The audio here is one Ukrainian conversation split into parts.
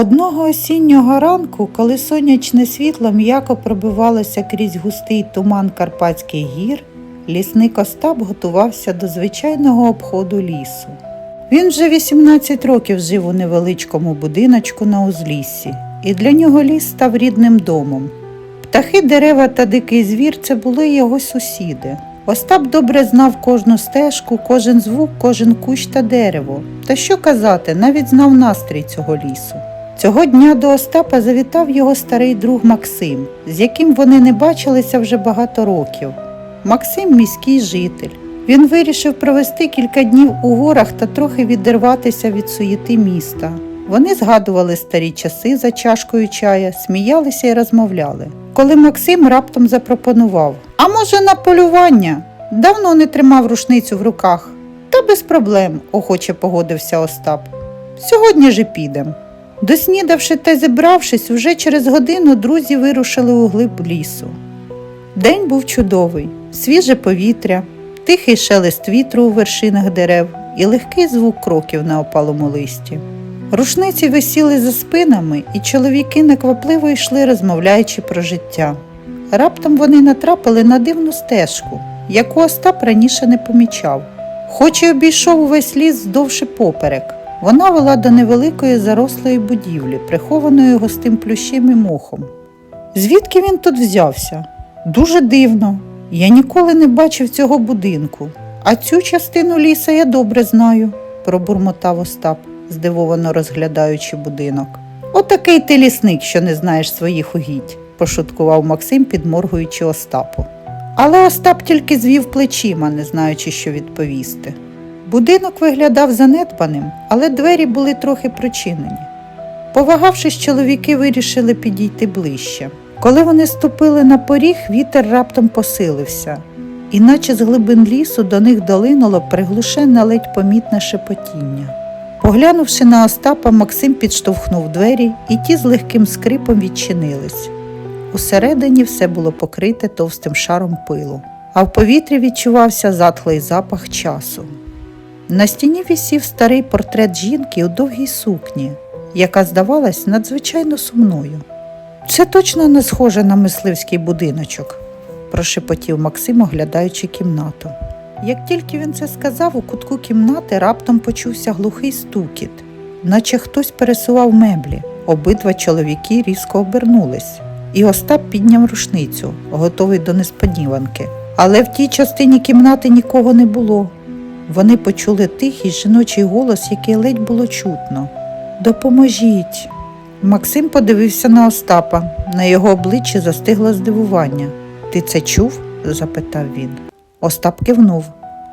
Одного осіннього ранку, коли сонячне світло м'яко пробивалося крізь густий туман Карпатських гір, лісник Остап готувався до звичайного обходу лісу. Він вже 18 років жив у невеличкому будиночку на узліссі, і для нього ліс став рідним домом. Птахи, дерева та дикий звір це були його сусіди. Остап добре знав кожну стежку, кожен звук, кожен кущ та дерево. Та що казати, навіть знав настрій цього лісу. Цього дня до Остапа завітав його старий друг Максим, з яким вони не бачилися вже багато років. Максим міський житель. Він вирішив провести кілька днів у горах та трохи відірватися від суєти міста. Вони згадували старі часи за чашкою чая, сміялися і розмовляли. Коли Максим раптом запропонував: А може, на полювання? Давно не тримав рушницю в руках. Та без проблем, охоче погодився Остап. Сьогодні ж і підем. Доснідавши та зібравшись, вже через годину друзі вирушили у глиб лісу. День був чудовий, свіже повітря, тихий шелест вітру у вершинах дерев і легкий звук кроків на опалому листі. Рушниці висіли за спинами, і чоловіки неквапливо йшли, розмовляючи про життя. Раптом вони натрапили на дивну стежку, яку Остап раніше не помічав. Хоч і обійшов увесь ліс вздовж поперек. Вона вела до невеликої зарослої будівлі, прихованої густим плющем і мохом. Звідки він тут взявся? Дуже дивно. Я ніколи не бачив цього будинку, а цю частину ліса я добре знаю, пробурмотав Остап, здивовано розглядаючи будинок. Отакий ти лісник, що не знаєш своїх угідь, пошуткував Максим, підморгуючи Остапу. Але Остап тільки звів плечима, не знаючи, що відповісти. Будинок виглядав занедбаним, але двері були трохи прочинені. Повагавшись, чоловіки вирішили підійти ближче. Коли вони ступили на поріг, вітер раптом посилився, і наче з глибин лісу до них долинуло приглушене ледь помітне шепотіння. Поглянувши на Остапа, Максим підштовхнув двері, і ті з легким скрипом відчинились. Усередині все було покрите товстим шаром пилу, а в повітрі відчувався затхлий запах часу. На стіні висів старий портрет жінки у довгій сукні, яка здавалась надзвичайно сумною. Це точно не схоже на мисливський будиночок, прошепотів Максим, оглядаючи кімнату. Як тільки він це сказав, у кутку кімнати раптом почувся глухий стукіт, наче хтось пересував меблі. Обидва чоловіки різко обернулись, і Остап підняв рушницю, готовий до несподіванки. Але в тій частині кімнати нікого не було. Вони почули тихий жіночий голос, який ледь було чутно. Допоможіть. Максим подивився на Остапа. На його обличчі застигло здивування. Ти це чув? запитав він. Остап кивнув,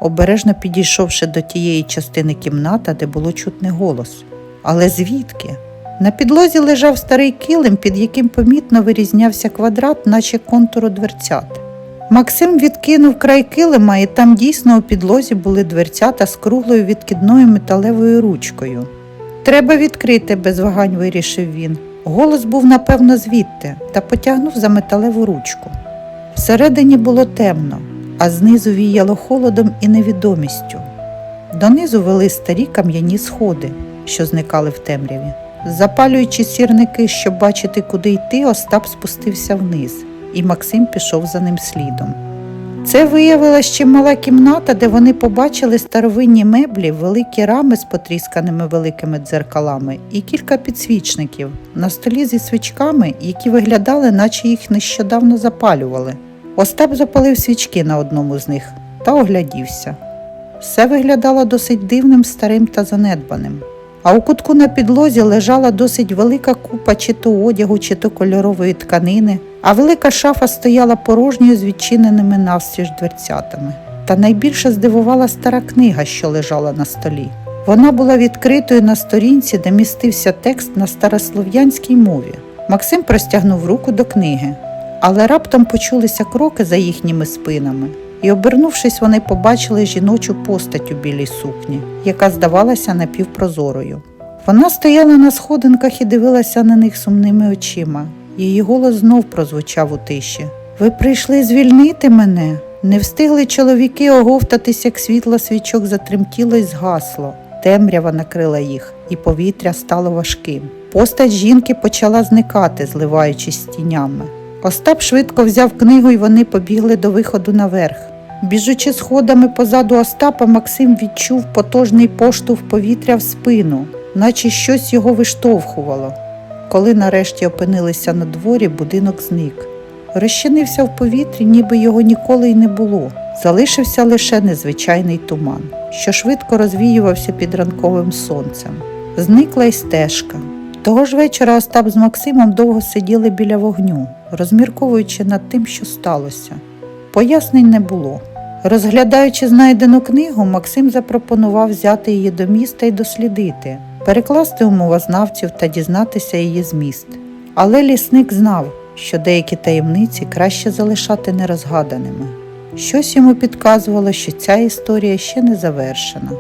обережно підійшовши до тієї частини кімнати, де було чутний голос. Але звідки? На підлозі лежав старий килим, під яким помітно вирізнявся квадрат, наче контуру дверцят. Максим відкинув край килима, і там дійсно у підлозі були дверцята з круглою відкидною металевою ручкою. Треба відкрити, без вагань вирішив він. Голос був, напевно, звідти та потягнув за металеву ручку. Всередині було темно, а знизу віяло холодом і невідомістю. Донизу вели старі кам'яні сходи, що зникали в темряві. Запалюючи сірники, щоб бачити, куди йти, Остап спустився вниз, і Максим пішов за ним слідом. Це виявилася ще мала кімната, де вони побачили старовинні меблі, великі рами з потрісканими великими дзеркалами і кілька підсвічників на столі зі свічками, які виглядали, наче їх нещодавно запалювали. Остап запалив свічки на одному з них та оглядівся. Все виглядало досить дивним, старим та занедбаним. А у кутку на підлозі лежала досить велика купа чи то одягу, чи то кольорової тканини, а велика шафа стояла порожньою з відчиненими навстіж дверцятами. Та найбільше здивувала стара книга, що лежала на столі. Вона була відкритою на сторінці, де містився текст на старослов'янській мові. Максим простягнув руку до книги, але раптом почулися кроки за їхніми спинами, і, обернувшись, вони побачили жіночу постать у білій сукні, яка здавалася напівпрозорою. Вона стояла на сходинках і дивилася на них сумними очима. Її голос знов прозвучав у тиші. Ви прийшли звільнити мене? Не встигли чоловіки оговтатись, як світло свічок затремтіло й згасло. темрява накрила їх, і повітря стало важким. Постать жінки почала зникати, зливаючись з тінями. Остап швидко взяв книгу і вони побігли до виходу наверх. Біжучи сходами позаду Остапа, Максим відчув потужний поштовх повітря в спину, наче щось його виштовхувало. Коли нарешті опинилися на дворі, будинок зник. Розчинився в повітрі, ніби його ніколи й не було. Залишився лише незвичайний туман, що швидко розвіювався під ранковим сонцем. Зникла й стежка. Того ж вечора Остап з Максимом довго сиділи біля вогню, розмірковуючи над тим, що сталося. Пояснень не було. Розглядаючи знайдену книгу, Максим запропонував взяти її до міста і дослідити, перекласти у мовознавців та дізнатися її зміст. Але лісник знав, що деякі таємниці краще залишати нерозгаданими. Щось йому підказувало, що ця історія ще не завершена.